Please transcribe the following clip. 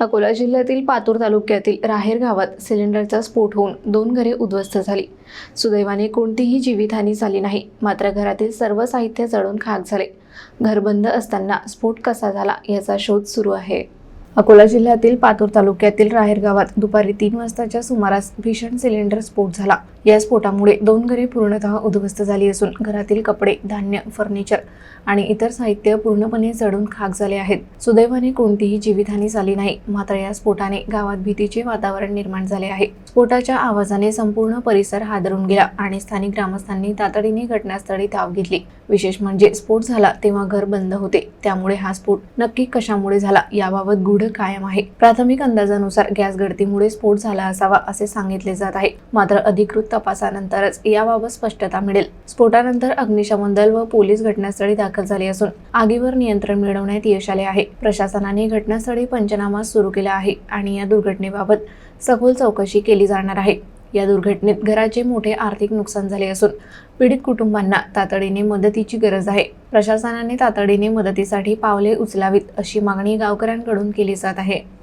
अकोला जिल्ह्यातील पातूर तालुक्यातील राहेर गावात सिलेंडरचा स्फोट होऊन दोन घरे उद्ध्वस्त झाली. सुदैवाने कोणतीही जीवितहानी झाली नाही मात्र घरातील सर्व साहित्य जळून खाक झाले. घर बंद असताना स्फोट कसा झाला याचा शोध सुरू आहे. अकोला जिल्ह्यातील पातूर तालुक्यातील राहेर गावात दुपारी तीन वाजताच्या सुमारास भीषण सिलेंडर स्फोट झाला. या स्फोटामुळे दोन घरे पूर्णतः उद्ध्वस्त झाली असून घरातील कपडे धान्य फर्निचर आणि इतर साहित्य पूर्णपणे जळून खाक झाले आहेत. सुदैवाने कोणतीही जीवितहानी झाली नाही मात्र या स्फोटाने गावात भीतीचे वातावरण निर्माण झाले आहे. स्फोटाच्या आवाजाने संपूर्ण परिसर हादरून गेला आणि स्थानिक ग्रामस्थांनी तातडीने घटनास्थळी धाव घेतली. विशेष म्हणजे स्फोट झाला तेव्हा घर बंद होते. त्यामुळे हा स्फोट नक्की कशामुळे झाला याबाबत गूढ कायम आहे. प्राथमिक अंदाजानुसार गॅस गळतीमुळे स्फोट झाला असावा असे सांगितले जात आहे. मात्र अधिकृत तपासानंतरच याबाबत स्पष्टता मिळेल. स्फोटानंतर अग्निशमन दल व पोलीस घटनास्थळी दाखल झाले असून आगीवर नियंत्रण मिळवण्यात यश आले आहे. प्रशासनाने घटनास्थळी पंचनामा सुरू केला आहे आणि या दुर्घटनेबाबत सखोल चौकशी केली जाणार आहे. या दुर्घटनेत घराचे मोठे आर्थिक नुकसान झाले असून पीडित कुटुंबांना तातडीने मदतीची गरज आहे. प्रशासनाने तातडीने मदतीसाठी पावले उचलावीत अशी मागणी गावकऱ्यांकडून केली जात आहे.